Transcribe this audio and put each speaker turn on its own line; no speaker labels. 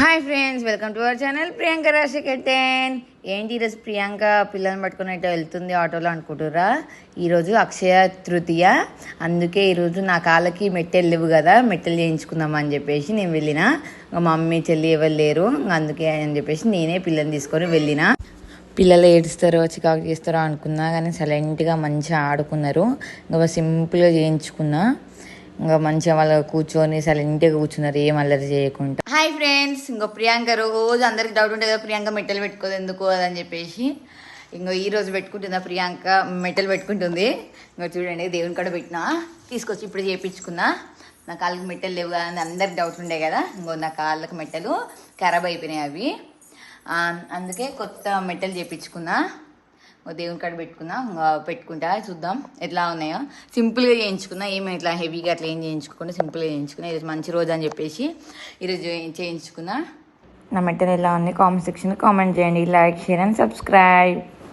Hi friends welcome to our channel Priyanka రాశికెట్టేన్ ఏంటి ఈరోజు ప్రియాంక పిల్లల్ని పట్టుకుని అయితే వెళ్తుంది ఆటోలో అనుకుంటురా ఈరోజు అక్షయ తృతీయ. అందుకే ఈరోజు నా కాళ్ళకి మెట్టెలు లేవు కదా మెట్టెలు చేయించుకుందాం అని చెప్పేసి నేను వెళ్ళిన. ఇంకా మమ్మీ చెల్లి ఎవరు లేరు ఇంకా అందుకే అని చెప్పేసి నేనే పిల్లల్ని తీసుకొని వెళ్ళిన. పిల్లలు ఏడుస్తారో చికాకు చేస్తారో అనుకున్నా కానీ సైలెంట్గా మంచిగా ఆడుకున్నారు. ఇంకా సింపుల్గా చేయించుకున్నా. ఇంకా మంచిగా వాళ్ళు కూర్చొని సైలెంట్గా కూర్చున్నారు ఏం అల్లరి చేయకుండా. హాయ్ ఫ్రెండ్స్ ఇంకో ప్రియాంక రోజు అందరికి డౌట్ ఉంటుంది కదా ప్రియాంక మెటల్ పెట్టుకోదు ఎందుకు అని చెప్పేసి. ఇంకో ఈ రోజు పెట్టుకుంటుందా ప్రియాంక? మెటల్ పెట్టుకుంటుంది. ఇంకో చూడండి దేవుని కూడా పెట్టినా. తీసుకొచ్చి ఇప్పుడు చేయించుకున్నా నా కాళ్ళకి మెట్టలు లేవు కదా అని అందరికి డౌట్ ఉండే కదా. ఇంకో నా కాళ్ళకి మెట్టలు ఖరాబ్ అయిపోయినాయి అవి. అందుకే కొత్త మెట్టలు చేయించుకున్నా దేవుని కాడ పెట్టుకున్నా పెట్టుకుంటా చూద్దాం ఎట్లా ఉన్నాయో. సింపుల్గా చేయించుకున్నా ఏమి ఇట్లా హెవీగా అట్లా ఏం చేయించుకున్నా సింపుల్గా చేయించుకున్నా. ఈరోజు మంచి రోజు అని చెప్పేసి ఈరోజు చేయించుకున్నా. నా మెటీరియల్ ఎలా ఉంది? కామెంట్ సెక్షన్ కామెంట్ చేయండి. Like share and subscribe.